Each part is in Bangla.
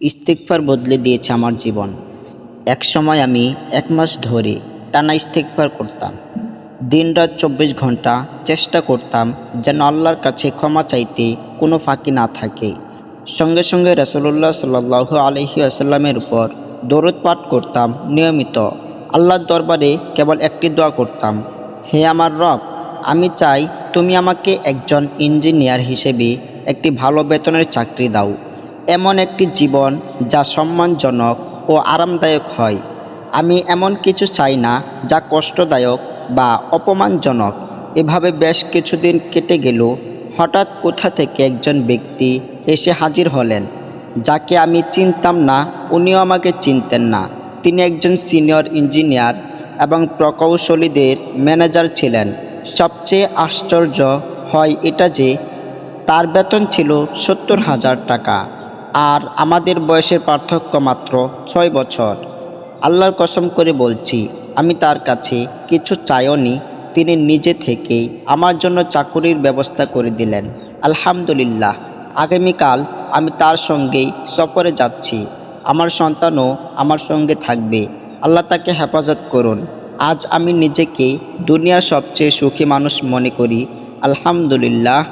ইস্তেকফার বদলে দিয়েছে আমার জীবন। এক সময় আমি এক মাস ধরে টানা ইস্তেকফার করতাম। দিনরাত চব্বিশ ঘণ্টা চেষ্টা করতাম যেন আল্লাহর কাছে ক্ষমা চাইতে কোনো ফাঁকি না থাকে। সঙ্গে সঙ্গে রসুল্লাহ সাল্লাহ আলহি আসাল্লামের উপর দরদ পাঠ করতাম নিয়মিত। আল্লাহর দরবারে কেবল একটি দোয়া করতাম, হে আমার রব, আমি চাই তুমি আমাকে একজন ইঞ্জিনিয়ার হিসেবে একটি ভালো বেতনের চাকরি দাও। এমন একটি জীবন যা সম্মানজনক ও আরামদায়ক হয়। আমি এমন কিছু চাই না যা কষ্টদায়ক বা অপমানজনক। এভাবে বেশ কিছুদিন কেটে গেল। হঠাৎ কোথা থেকে একজন ব্যক্তি এসে হাজির হলেন, যাকে আমি চিনতাম না, উনিও আমাকে চিনতেন না। তিনি একজন সিনিয়র ইঞ্জিনিয়ার এবং প্রকৌশলীদের ম্যানেজার ছিলেন। সবচেয়ে আশ্চর্য হয় এটা যে, তার বেতন ছিল সত্তর হাজার টাকা। আর আমাদের বয়সের পার্থক্য মাত্র ছয় বছর। আল্লাহর কসম করে বলছি, আমি তার কাছে কিছু চাইওনি তিনি নিজে থেকেই আমার জন্য চাকুরির ব্যবস্থা করে দিলেন। আলহামদুলিল্লাহ, আগামীকাল আমি তার সঙ্গেই সফরে যাচ্ছি। আমার সন্তানও আমার সঙ্গে থাকবে। আল্লাহ তাকে হেফাজত করুন। আজ আমি নিজেকে দুনিয়ার সবচেয়ে সুখী মানুষ মনে করি। আলহামদুলিল্লাহ,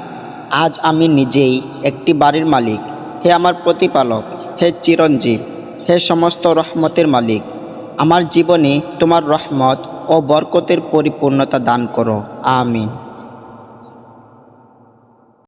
আজ আমি নিজেই একটি বাড়ির মালিক। হে আমার প্রতিপালক, হে চিরঞ্জীব, হে সমস্ত রহমতের মালিক, আমার জীবনে তোমার রহমত ও বরকতের পরিপূর্ণতা দান করো। আমিন।